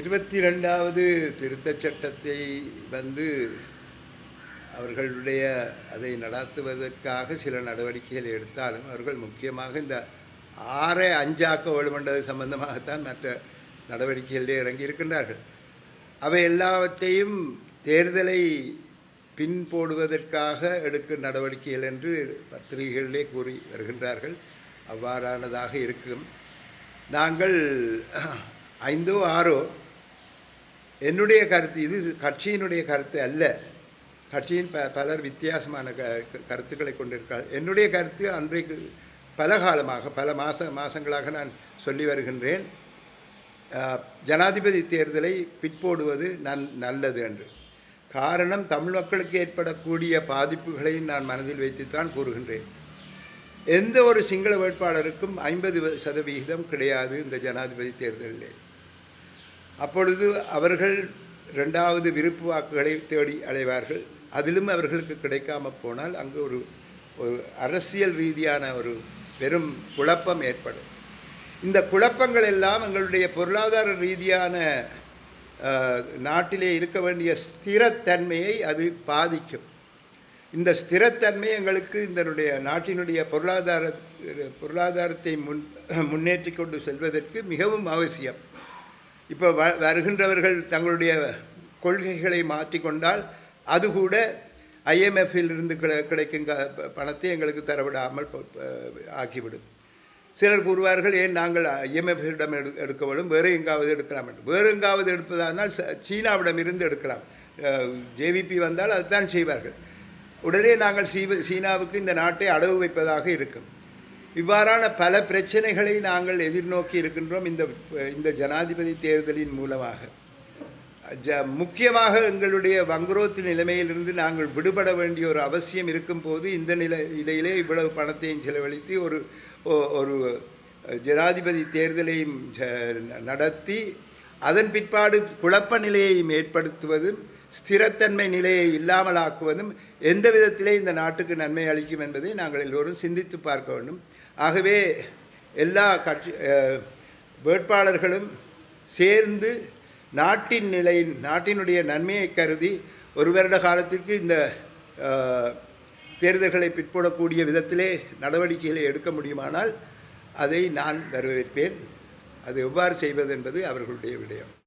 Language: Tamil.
இருபத்தி ரெண்டாவது திருத்தச் சட்டத்தை வந்து அவர்களுடைய அதை நடத்துவதற்காக சில நடவடிக்கைகள் எடுத்தாலும் அவர்கள் முக்கியமாக இந்த ஆறை அஞ்சாக்க வேண்டுமென்றது சம்பந்தமாகத்தான் மற்ற நடவடிக்கைகளிலே இறங்கி இருக்கின்றார்கள் அவை எல்லாவற்றையும் தேர்தலை பின் போடுவதற்காக எடுக்கும் நடவடிக்கைகள் என்று பத்திரிகைகளிலே கூறி வருகின்றார்கள். அவ்வாறானதாக இருக்கும். நாங்கள் ஐந்தோ ஆறோ என்னுடைய கருத்து இது கட்சியினுடைய கருத்து அல்ல. கட்சியின் ப பலர் வித்தியாசமான க கருத்துக்களை கொண்டிருக்கிறார். என்னுடைய கருத்து அன்றைக்கு பல காலமாக பல மாத மாதங்களாக நான் சொல்லி வருகின்றேன். ஜனாதிபதி தேர்தலை பிற்போடுவது நன் நல்லது என்று. காரணம் தமிழ் மக்களுக்கு ஏற்படக்கூடிய பாதிப்புகளை நான் மனதில் வைத்துத்தான் கூறுகின்றேன். எந்த ஒரு சிங்கள வேட்பாளருக்கும் ஐம்பது சதவிகிதம் கிடையாது இந்த ஜனாதிபதி தேர்தலில். அப்பொழுது அவர்கள் ரெண்டாவது விருப்பு வாக்குகளை தேடி அடைவார்கள் அதிலும் அவர்களுக்கு கிடைக்காம போனால் அங்கு ஒரு ஒரு அரசியல் ரீதியான ஒரு பெரும் குழப்பம் ஏற்படும். இந்த குழப்பங்கள் எல்லாம் எங்களுடைய பொருளாதார ரீதியான நாட்டிலே இருக்க வேண்டிய ஸ்திரத்தன்மையை அது பாதிக்கும். இந்த ஸ்திரத்தன்மை எங்களுக்கு இதனுடைய நாட்டினுடைய பொருளாதார பொருளாதாரத்தை முன் முன்னேற்றி கொண்டு செல்வதற்கு மிகவும் அவசியம். இப்போ வ வருகின்றவர்கள் தங்களுடைய கொள்கைகளை மாற்றிக்கொண்டால் அது கூட ஐஎம்எஃப்பில் இருந்து கிடைக்கும் க பணத்தை எங்களுக்கு தரவிடாமல் ஆக்கிவிடும். சிலர் கூறுவார்கள் ஏன் நாங்கள் ஐஎம்எஃப்பிடம் எடு எடுக்க வேண்டும் வேறு எங்காவது எடுக்கலாம் என்று. வேறு எங்காவது எடுப்பதானால் ச- சீனாவிடம் இருந்து எடுக்கலாம் ஜேவிபி வந்தால் அதுதான் செய்வார்கள். உடனே நாங்கள் சீவ சீனாவுக்கு இந்த நாட்டை அடவு வைப்பதாக இருக்கும். இவ்வாறான பல பிரச்சனைகளை நாங்கள் எதிர்நோக்கி இருக்கின்றோம் இந்த இந்த ஜனாதிபதி தேர்தலின் மூலமாக. ஜ முக்கியமாக எங்களுடைய வங்குரோத்து நிலைமையிலிருந்து நாங்கள் விடுபட வேண்டிய ஒரு அவசியம் இருக்கும்போது இந்த நிலை நிலையிலே இவ்வளவு பணத்தையும் செலவழித்து ஒரு ஒரு ஜனாதிபதி தேர்தலையும் நடத்தி அதன் பிற்பாடு குழப்ப நிலையையும் ஏற்படுத்துவதும் ஸ்திரத்தன்மை நிலையை இல்லாமலாக்குவதும் எந்த விதத்திலே இந்த நாட்டுக்கு நன்மை அளிக்கும் என்பதை நாங்கள் எல்லோரும் சிந்தித்து பார்க்க வேண்டும். ஆகவே எல்லா கட்சி வேட்பாளர்களும் சேர்ந்து நாட்டின் நிலையின் நாட்டினுடைய நன்மையை கருதி ஒரு வருட காலத்திற்கு இந்த தேர்தல்களை பிற்போடக்கூடிய விதத்திலே நடவடிக்கைகளை எடுக்க முடியுமானால் அதை நான் வரவேற்பேன். அது எவ்வாறு செய்வது என்பது அவர்களுடைய விடயம்.